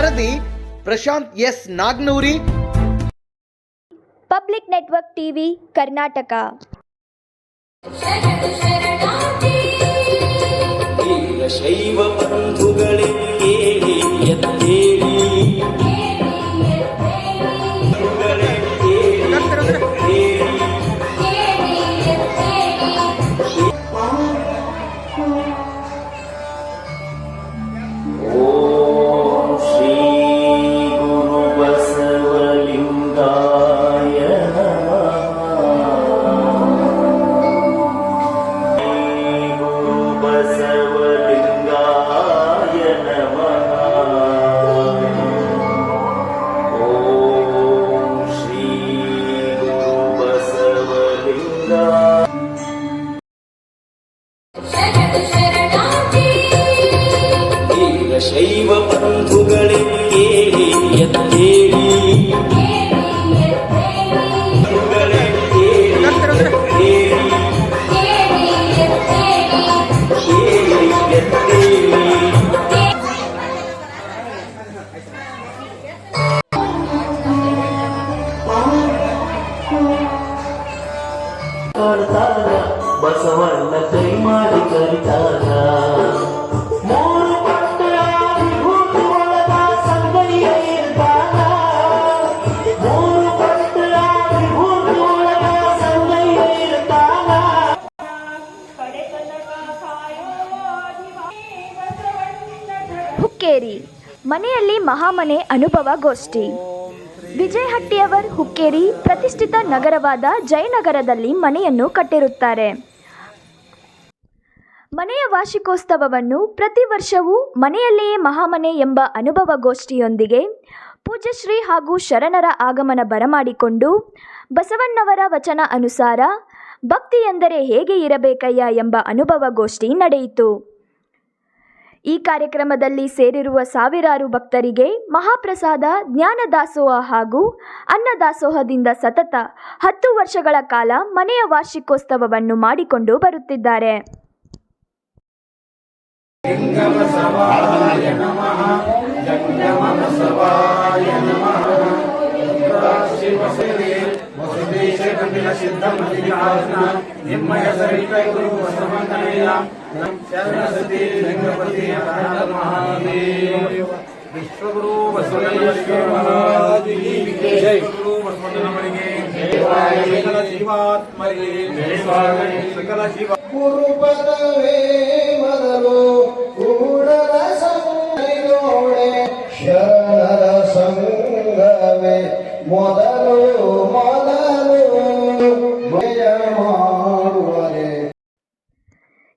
ವರದಿ Prashanth S Nagnoori. Public network TV Karnataka. ಶೈವ ಬಂಧುಗಳೇ ಬಸವಣ್ಣ ಕೈ ಮಾಡಿ ಕರಿತಾರ. ಮೂರು ಪಟ್ಟಣ ವಿಭೂತಿ ಒಳಗ ಸಂಗಯ್ಯ ಇರ್ತಾನ ಮೂರು ಪಟ್ಟಣ ವಿಭೂತಿ ಒಳಗ ಸಂಗಯ್ಯ ಇರ್ತಾನ ಹುಕ್ಕೇರಿ. ಮನೆಯಲ್ಲಿ ಮಹಾಮನೆ ಅನುಭವ ಗೋಷ್ಠಿ ವಿಜಯ್ ಹಟ್ಟಿಯವರ್ ಹುಕ್ಕೇರಿ ಪ್ರತಿಷ್ಠಿತ ನಗರವಾದ ಜಯನಗರದಲ್ಲಿ ಮನೆಯನ್ನು ಕಟ್ಟಿರುತ್ತಾರೆ. ಮನೆಯ ವಾರ್ಷಿಕೋತ್ಸವವನ್ನು ಪ್ರತಿ ವರ್ಷವೂ ಮನೆಯಲ್ಲಿಯೇ ಮಹಾಮನೆ ಎಂಬ ಅನುಭವ ಗೋಷ್ಠಿಯೊಂದಿಗೆ ಪೂಜ್ಯಶ್ರೀ ಹಾಗೂ ಶರಣರ ಆಗಮನ ಬರಮಾಡಿಕೊಂಡು ಬಸವಣ್ಣವರ ವಚನ ಅನುಸಾರ ಭಕ್ತಿ ಎಂದರೆ ಹೇಗೆ ಇರಬೇಕಯ್ಯ ಎಂಬ ಅನುಭವ ಗೋಷ್ಠಿ ನಡೆಯಿತು. ಈ ಕಾರ್ಯಕ್ರಮದಲ್ಲಿ ಸೇರಿರುವ ಸಾವಿರಾರು ಭಕ್ತರಿಗೆ ಮಹಾಪ್ರಸಾದ, ಜ್ಞಾನದಾಸೋಹ ಹಾಗೂ ಅನ್ನದಾಸೋಹದಿಂದ ಸತತ ಹತ್ತು ವರ್ಷಗಳ ಕಾಲ ಮನೆಯ ವಾರ್ಷಿಕೋತ್ಸವವನ್ನು ಮಾಡಿಕೊಂಡು ಬರುತ್ತಿದ್ದಾರೆ. ನಿಮ್ಮಯ ಸಹಿತ ಗುರು ಬಸವಂತನಯ್ಯ ಶರಣಸತಿ ಲಿಂಗಪತಿ ಮಹಾದೇವ ವಿಶ್ವಗುರು ಬಸವಲಿಂಗೇಶ್ವರ ಮಹಾದೇವಿಗೆ ಜೈ ಗುರು ಬಸವಣ್ಣನವರಿಗೆ ಸಕಲ ಜೀವಾತ್ಮರಿಗೆ ಸಕಲ ಜೀವ ಗುರುಪದವೇ ಮೊದಲು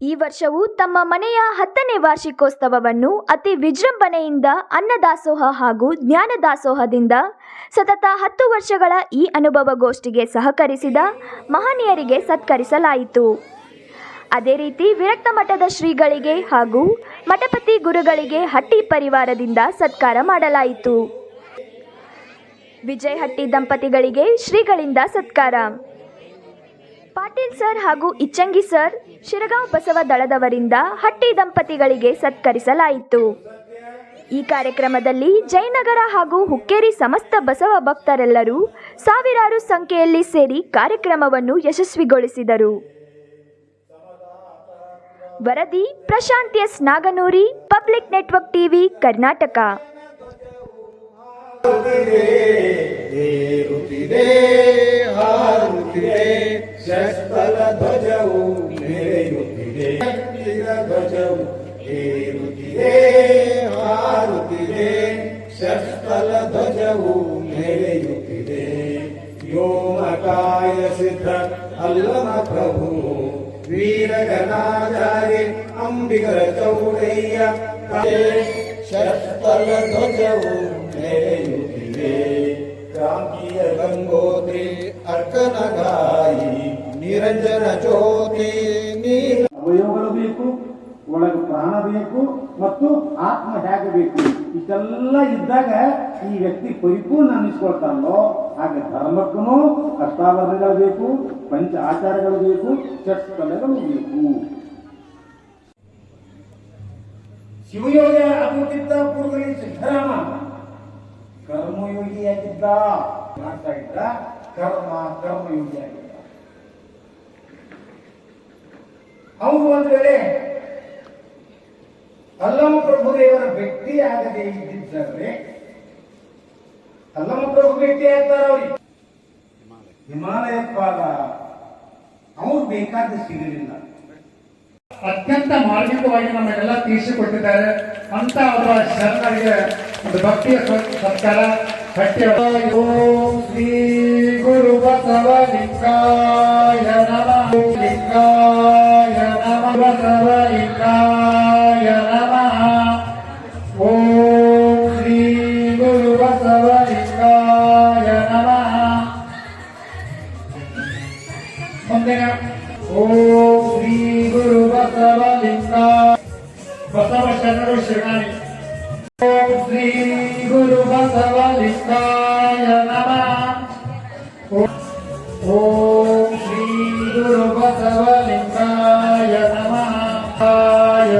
ಈ ವರ್ಷವೂ ತಮ್ಮ ಮನೆಯ ಹತ್ತನೇ ವಾರ್ಷಿಕೋತ್ಸವವನ್ನು ಅತಿ ವಿಜೃಂಭಣೆಯಿಂದ ಅನ್ನದಾಸೋಹ ಹಾಗೂ ಜ್ಞಾನದಾಸೋಹದಿಂದ ಸತತ ಹತ್ತು ವರ್ಷಗಳ ಈ ಅನುಭವ ಗೋಷ್ಠಿಗೆ ಸಹಕರಿಸಿದ ಮಹನೀಯರಿಗೆ ಸತ್ಕರಿಸಲಾಯಿತು. ಅದೇ ರೀತಿ ವಿರಕ್ತ ಮಠದ ಶ್ರೀಗಳಿಗೆ ಹಾಗೂ ಮಠಪತಿ ಗುರುಗಳಿಗೆ ಹಟ್ಟಿ ಪರಿವಾರದಿಂದ ಸತ್ಕಾರ ಮಾಡಲಾಯಿತು. ವಿಜಯ್ ಹಟ್ಟಿ ದಂಪತಿಗಳಿಗೆ ಶ್ರೀಗಳಿಂದ ಸತ್ಕಾರ. ಪಾಟೀಲ್ ಸರ್ ಹಾಗೂ ಇಚ್ಚಂಗಿ ಸರ್ ಶಿರಗಾಂವ್ ಬಸವ ದಳದವರಿಂದ ಹಟ್ಟಿ ದಂಪತಿಗಳಿಗೆ ಸತ್ಕರಿಸಲಾಯಿತು. ಈ ಕಾರ್ಯಕ್ರಮದಲ್ಲಿ ಜಯನಗರ ಹಾಗೂ ಹುಕ್ಕೇರಿ ಸಮಸ್ತ ಬಸವ ಭಕ್ತರೆಲ್ಲರೂ ಸಾವಿರಾರು ಸಂಖ್ಯೆಯಲ್ಲಿ ಸೇರಿ ಕಾರ್ಯಕ್ರಮವನ್ನು ಯಶಸ್ವಿಗೊಳಿಸಿದರು. ವರದಿ Prashanth S Naganoori, public network TV, Karnataka. रे देरुति रे हारुति रे षष्टल ध्वजौ रे युति रे ध्वजौ रे ಅಂಬಿಗರ ಚೌಡಯ್ಯ ಶಸ್ತಲ ಧ್ವಜವು ಮೇಯುತ್ತಿದೆ ಕ್ರಾಂತಿಯ ಗಂಗೋತ್ರಿ ಅರ್ಕನಗಾಯಿ ನಿರಂಜನ ಜ್ಯೋತಿ ಅವಯವಗಳು ಬೇಕು, ಒಳಗೆ ಪ್ರಾಣ ಬೇಕು ಮತ್ತು ಆತ್ಮ ಹೇಗೆ ಬೇಕು? ಇಷ್ಟೆಲ್ಲ ಇದ್ದಾಗ ಈ ವ್ಯಕ್ತಿ ಪರಿಪೂರ್ಣ ಅನ್ನಿಸ್ಕೊಳ್ತಾನೋ? ಹಾಗೆ ಧರ್ಮಕ್ಕೂ ಅಷ್ಟಾವರಣಗಳು ಬೇಕು, ಪಂಚ ಆಚಾರಗಳು ಬೇಕು ಷಟ್ಕಲೆಗಳು ಬೇಕು. ಶಿವಯೋಗ ಆಗುತ್ತಿದ್ದ ಪೂರ್ವದಲ್ಲಿ ಸಿದ್ದರಾಮ ಕರ್ಮಯೋಗಿಯಾಗಿದ್ದ ಮಾಡ್ತಾ ಇದ್ದ ಕರ್ಮ, ಕರ್ಮಯೋಗಿಯಾಗಿದ್ದ. ಅವನು ಒಂದು ವೇಳೆ ಅಲ್ಲಮ ಪ್ರಭುದೇವರ ಆಗದೆ ಇದ್ದಿದ್ದರೆ ಅಲ್ಲಮ ಪ್ರಭು ಭೇಟಿಯಾಗ್ತಾರ ಅವ್ರಿಗೆ ಹಿಮಾಲಯ ಪಾದ. ಅವ್ರು ಬೇಕಾದ ಸಿಗಲಿಲ್ಲ. ಅತ್ಯಂತ ಮಾರ್ಮಿಕವಾಗಿ ನಮಗೆಲ್ಲ ತಿಳಿಸಿಕೊಟ್ಟಿದ್ದಾರೆ ಅಂತ ಅವರ ಶರಣರಿಗೆ ಒಂದು ಭಕ್ತಿಯ ಸ- ಸತ್ಕಾರ ಭಕ್ತಿಯ ಓಂ ಶ್ರೀ ಗುರು ಬಸವಲಿಂಗಾಯ ನಮಃ ಲಿಂಗಾಯ ನಮಃ ಬಸವಲಿಂಗಾಯ శ్రీ గురు బసవలిష్టాయ నమ ఓం శ్రీ గురు బసవలింగాయ నమ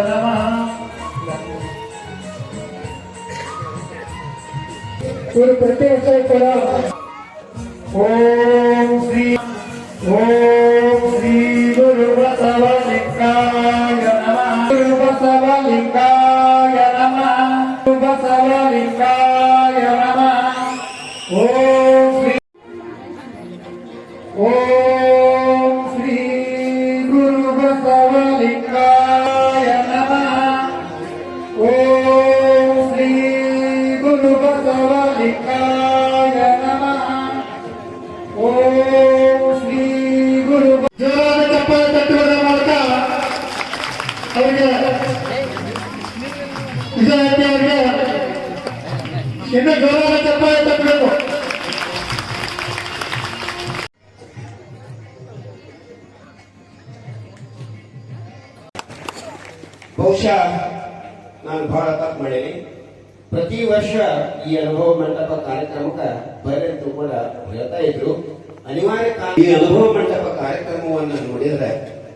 నమ ఓం శ్రీ ఓం ಬಹುಶಃ ನಾನು ಬಹಳ ತಪ್ಪು ಮಾಡೇನಿ ಪ್ರತಿ ವರ್ಷ ಈ ಅನುಭವ ಮಂಟಪ ಕಾರ್ಯಕ್ರಮಕ್ಕೆ ಬರೆಂತೂ ಕೂಡ ಹೇಳ್ತಾ ಇದ್ರು. ಅನಿವಾರ್ಯ ಈ ಅನುಭವ ಮಂಟಪ ಕಾರ್ಯಕ್ರಮವನ್ನು ನೋಡಿದ್ರೆ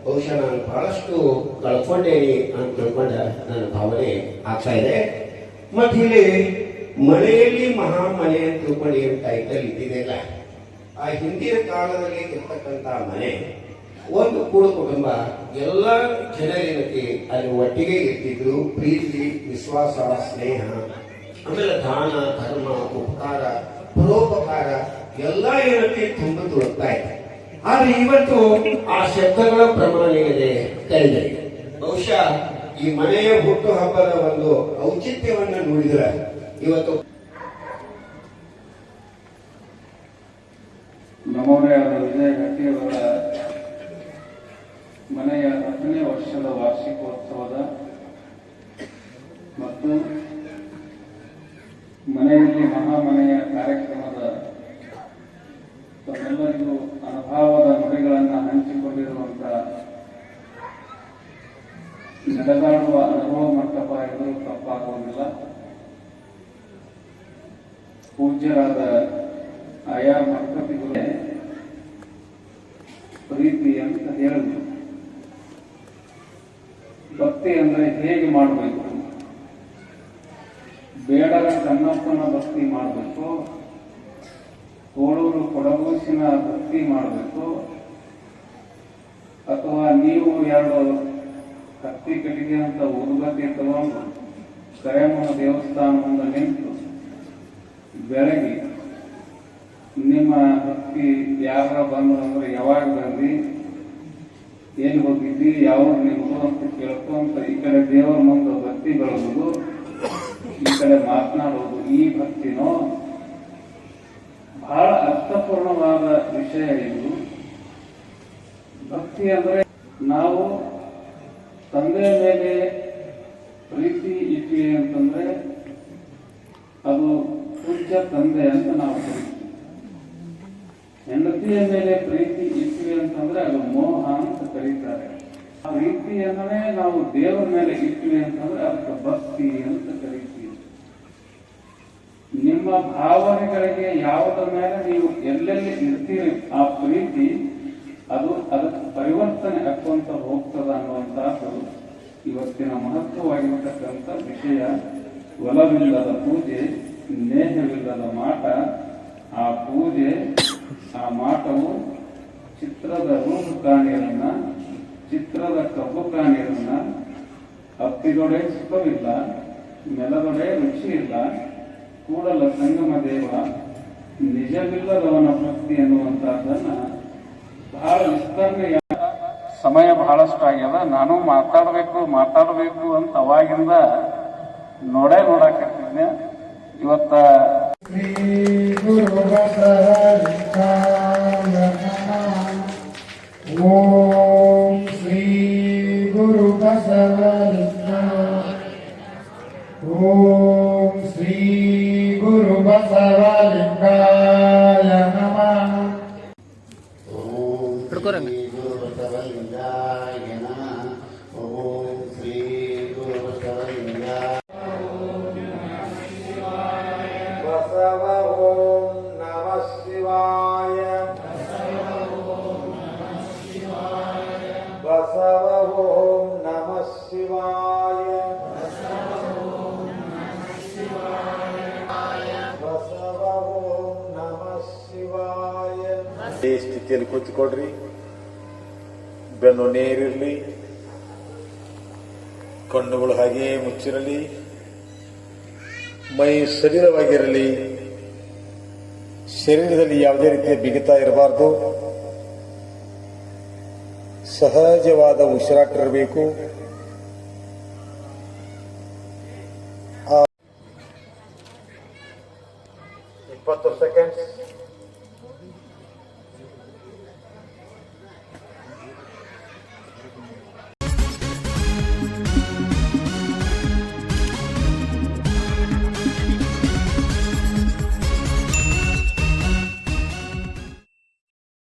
ಬಹುಶಃ ನಾನು ಬಹಳಷ್ಟು ಕಳ್ಕೊಂಡೇನಿ ಅಂತ ತಿಳ್ಕೊಂಡ ನನ್ನ ಭಾವನೆ ಆಗ್ತಾ ಇದೆ. ಮತ್ತೆ ಇಲ್ಲಿ ಮನೆಯಲ್ಲಿ ಮಹಾಮನೆ ಅಂತ ತಿಳ್ಕೊಂಡು ಏನು ಟೈಟಲ್ ಇದ್ದಿದೆಯಲ್ಲ ಆ ಹಿಂದಿನ ಕಾಲದಲ್ಲಿ ಇರ್ತಕ್ಕಂಥ ಮನೆ ಒಂದು ಕೂಡು ಕುಟುಂಬ ಎಲ್ಲ ಜನರೇನಕ್ಕೆ ಅಲ್ಲಿ ಒಟ್ಟಿಗೆ ಇರ್ತಿದ್ರು, ಪ್ರೀತಿ, ವಿಶ್ವಾಸ, ಸ್ನೇಹ, ಆಮೇಲೆ ದಾನ, ಧರ್ಮ, ಉಪಕಾರ, ಪರೋಪಕಾರ ಎಲ್ಲ ಏನಕ್ಕೆ ತುಂಬ ತುಳುಕ್ತಾ ಇದೆ. ಆದ್ರೆ ಇವತ್ತು ಆ ಶಬ್ದಗಳ ಪ್ರಮಾಣ ಏನಿದೆ ಕಡಿಮೆ ಬಹುಶಃ ಈ ಮನೆಯ ಹುಟ್ಟು ಹಬ್ಬದ ಒಂದು ಔಚಿತ್ಯವನ್ನು ನೋಡಿದ್ರೆ ಇವತ್ತು ನಮೋರೆಯಾದ ವಿಜಯ ಗಟ್ಟಿಯವರ ಮನೆಯ ಹತ್ತನೇ ವರ್ಷದ ವಾರ್ಷಿಕೋತ್ಸವದ ಮತ್ತು ಮನೆಯಲ್ಲಿ ಮಹಾಮನೆಯ ಕಾರ್ಯಕ್ರಮದ ತಮ್ಮೆಲ್ಲರಿಗೂ ಅನುಭಾವದ ನುಡಿಗಳನ್ನು ಹಂಚಿಕೊಂಡಿರುವಂತಹ ನಡೆದಾಡುವ ಅನುಭವ ಮಂಟಪ ಎಂದರೂ ತಪ್ಪಾಗುವುದಿಲ್ಲ. ಪೂಜ್ಯರಾದ ಆಯಾ ಮಂಟಪಿಗಳೇ ಪ್ರೀತಿ ಅಂತ ಹೇಳಿದ್ರು ಭಕ್ತಿ ಅಂದ್ರೆ ಹೇಗೆ ಮಾಡಬೇಕು? ಬೇಡರ ಕಣ್ಣಪ್ಪನ ಭಕ್ತಿ ಮಾಡಬೇಕು. ಕೋಳೂರು ಕೊಡಗೂಸಿನ ಭಕ್ತಿ ಮಾಡಬೇಕು. ಅಥವಾ ನೀವು ಎರಡು ಕತ್ತಿ ಕಟ್ಟಿಗೆ ಅಂತ ಉದ್ಗತಿ ತಗೊಂಡು ಕರೆಯಮ್ಮನ ದೇವಸ್ಥಾನ ಮುಂದೆ ನಿಂತು ಬೆಳಗ್ಗೆ ನಿಮ್ಮ ಭಕ್ತಿ ಯಾರ ಬಂದು ಅಂದ್ರೆ ಯಾವಾಗ ಬಂದಿ ಎಲ್ಲಿ ಹೋಗಿದ್ದಿ ಯಾವ ನಿಮ್ದು ಅಂತ ಕೇಳ್ಕೊಂತ ಈ ಕಡೆ ದೇವರ ಮುಂದೆ ಭಕ್ತಿ ಬೆಳೆದು ಈ ಕಡೆ ಮಾತನಾಡೋದು, ಈ ಭಕ್ತಿನೋ ಬಹಳ ಅರ್ಥಪೂರ್ಣವಾದ ವಿಷಯ ಇದು. ಭಕ್ತಿ ಅಂದ್ರೆ ನಾವು ತಂದೆಯ ಮೇಲೆ ಪ್ರೀತಿ ಇದ್ವಿ ಅಂತಂದ್ರೆ ಅದು ಪೂಜ್ಯ ತಂದೆ ಅಂತ ನಾವು ಕರಿತೀವಿ. ಹೆಂಡತಿಯ ಮೇಲೆ ಪ್ರೀತಿ ಇದ್ವಿ ಅಂತಂದ್ರೆ ಅದು ಮೋಹ ಕರೀತಾರೆ ಆ ರೀತಿಯನ್ನೇ ನಾವು ದೇವರ ಮೇಲೆ ಇಟ್ಟಿವಿ ಅಂತಂದ್ರೆ ಅದಕ್ಕೆ ಭಕ್ತಿ ಅಂತ ಕರೀತೀವಿ. ನಿಮ್ಮ ಭಾವನೆಗಳಿಗೆ ಯಾವುದರ ಮೇಲೆ ನೀವು ಎಲ್ಲೆಲ್ಲಿ ಇರ್ತೀರಿ ಆ ಪ್ರೀತಿ, ಅದು ಅದಕ್ಕೆ ಪರಿವರ್ತನೆ ಹಾಕುವಂತ ಹೋಗ್ತದ ಅನ್ನುವಂತಹದ್ದು ಇವತ್ತಿನ ಮಹತ್ವವಾಗಿರ್ತಕ್ಕಂಥ ವಿಷಯ. ಒಲವಿಲ್ಲದ ಪೂಜೆ ನೇಹವಿಲ್ಲದ ಮಾಟ, ಆ ಪೂಜೆ, ಆ ಮಾಟವು ಚಿತ್ರದ ರೂಪು ಕಾಣಿರನ್ನ ಚಿತ್ರದ ಕಪ್ಪು ಕಾಣಿರನ್ನ ಹತ್ತಿದೊಡೆ ಸುಖವಿಲ್ಲ ನೆಲದೊಡೆ ರುಚಿ ಇಲ್ಲ, ಕೂಡಲ ಸಂಗಮ ದೇವ ನಿಜವಿಲ್ಲದವನ ಭಕ್ತಿ ಅನ್ನುವಂತಹದನ್ನ ಬಹಳ ವಿಸ್ತರಣೆಯ ಸಮಯ ಬಹಳಷ್ಟು ಆಗ್ಯದ. ನಾನು ಮಾತಾಡಬೇಕು ಮಾತಾಡಬೇಕು ಅಂತ ಅವಾಗಿಂದ ನೋಡೇ ನೋಡಾಕತ್ತಿದ್ನೆ. ಇವತ್ತ ಈ ಸ್ಥಿತಿಯಲ್ಲಿ ಕೂತ್ಕೊಡ್ರಿ ಬೆನ್ನು ನೀರಿರಲಿ. ಕಣ್ಣುಗಳು ಹಾಗೆಯೇ ಮುಚ್ಚಿರಲಿ. ಮೈ ಸಡಿಲವಾಗಿರಲಿ ಶರೀರದಲ್ಲಿ ಯಾವುದೇ ರೀತಿಯ ಬಿಗಿತ ಇರಬಾರದು. ಸಹಜವಾದ ಉಸಿರಾಟ ಇರಬೇಕು.